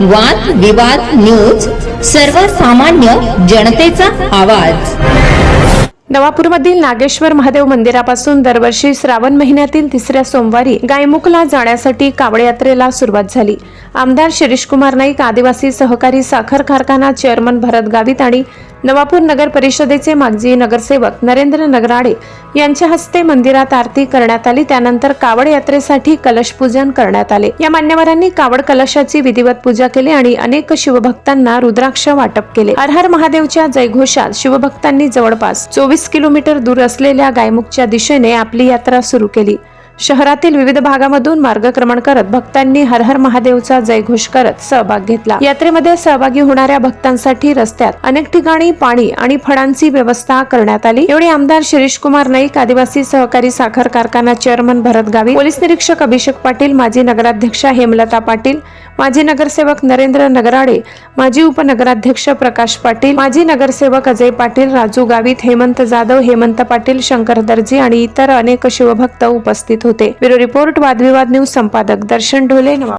वाद विवाद न्यूज सर्वसामान्य जनतेचा आवाज. नवापूरमधील नागेश्वर महादेव मंदिरापासून दरवर्षी श्रावण महिन्यातील तिसऱ्या सोमवारी गायमुखला जाण्यासाठी कावड यात्रेला सुरुवात झाली. आमदार शिरीष कुमार नाईक आदिवासी सहकारी साखर कारखाना चेअरमन भरत गावित आणि नवापूर नगर परिषदेचे माजी नगरसेवक नरेंद्र नगराडे यांच्या हस्ते मंदिरात आरती करण्यात आली. त्यानंतर कावड यात्रेसाठी कलश पूजन करण्यात आले. या मान्यवरांनी कावड कलशाची विधिवत पूजा केली आणि अनेक शिवभक्तांना रुद्राक्ष वाटप केले. हर महादेवच्या जयघोषात शिवभक्तांनी जवळपास चोवीस किलोमीटर दूर असलेल्या गायमुखच्या दिशेने आपली यात्रा सुरू केली. शहरातील विविध भागामधून मार्गक्रमण करत भक्तांनी हर हर महादेवचा जयघोष करत सहभाग घेतला. यात्रेमध्ये सहभागी होणाऱ्या भक्तांसाठी रस्त्यात अनेक ठिकाणी पाणी आणि फळांची व्यवस्था करण्यात आली. एवढी आमदार शिरीष कुमार नाईक आदिवासी सहकारी साखर कारखाना चेअरमन भरत गावी पोलीस निरीक्षक अभिषेक पाटील माजी नगराध्यक्षा हेमलता पाटील माजी नगरसेवक नरेंद्र नगराडे माजी उपनगराध्यक्ष प्रकाश पाटील माजी नगरसेवक अजय पाटील राजू गावित हेमंत जाधव हेमंत पाटील शंकर दर्जी आणि इतर अनेक शिवभक्त उपस्थित होते. ब्युरो रिपोर्ट वादविवाद न्यूज संपादक दर्शन ढोले नवा